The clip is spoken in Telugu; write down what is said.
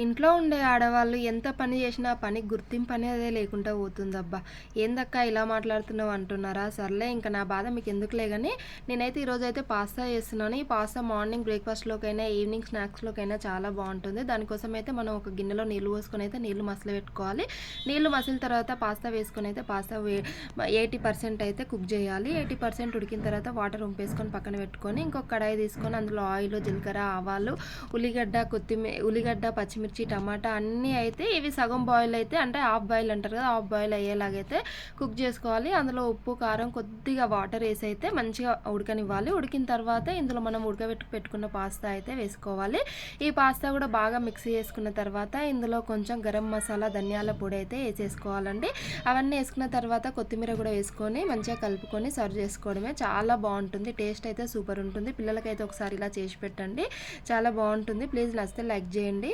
ఇంట్లో ఉండే ఆడవాళ్ళు ఎంత పని చేసినా పని గుర్తింపు అనేది లేకుండా పోతుందబ్బా. ఏందక్క ఇలా మాట్లాడుతున్నావు అంటున్నారా? సర్లే ఇంకా నా బాధ మీకు ఎందుకులే కానీ నేనైతే ఈరోజు అయితే పాస్తా చేస్తున్నాను. ఈ పాస్తా మార్నింగ్ బ్రేక్ఫాస్ట్లోకైనా ఈవినింగ్ స్నాక్స్లోకైనా చాలా బాగుంటుంది. దానికోసం అయితే మనం ఒక గిన్నెలో నీళ్ళు పోసుకొని అయితే నీళ్ళు మసలు పెట్టుకోవాలి. నీళ్ళు మసిలిన తర్వాత పాస్తా వేసుకొని అయితే పాస్తా ఎయిటీ పర్సెంట్ అయితే కుక్ చేయాలి. ఎయిటీ పర్సెంట్ ఉడికిన తర్వాత వాటర్ ఉంపేసుకొని పక్కన పెట్టుకొని ఇంకొక కడాయి తీసుకొని అందులో ఆయిల్ జీలకర్ర ఆవాలు ఉల్లిగడ్డ కొత్తిమీర ఉల్లిగడ్డ పచ్చిమిర్చి పచ్చిమిర్చి టమాటా అన్నీ అయితే ఇవి సగం బాయిల్ అయితే అంటే హాఫ్ బాయిల్ అంటారు కదా హాఫ్ బాయిల్ అయ్యేలాగైతే కుక్ చేసుకోవాలి. అందులో ఉప్పు కారం కొద్దిగా వాటర్ వేసి అయితే మంచిగా ఉడకనివ్వాలి. ఉడికిన తర్వాత ఇందులో మనం ఉడకబెట్టు పెట్టుకున్న పాస్తా అయితే వేసుకోవాలి. ఈ పాస్తా కూడా బాగా మిక్స్ చేసుకున్న తర్వాత ఇందులో కొంచెం గరం మసాలా ధనియాల పొడి అయితే వేసేసుకోవాలండి. అవన్నీ వేసుకున్న తర్వాత కొత్తిమీర కూడా వేసుకొని మంచిగా కలుపుకొని సర్వ్ చేసుకోవడమే. చాలా బాగుంటుంది. టేస్ట్ అయితే సూపర్ ఉంటుంది. పిల్లలకైతే ఒకసారి ఇలా చేసి పెట్టండి. చాలా బాగుంటుంది. ప్లీజ్ నచ్చితే లైక్ చేయండి.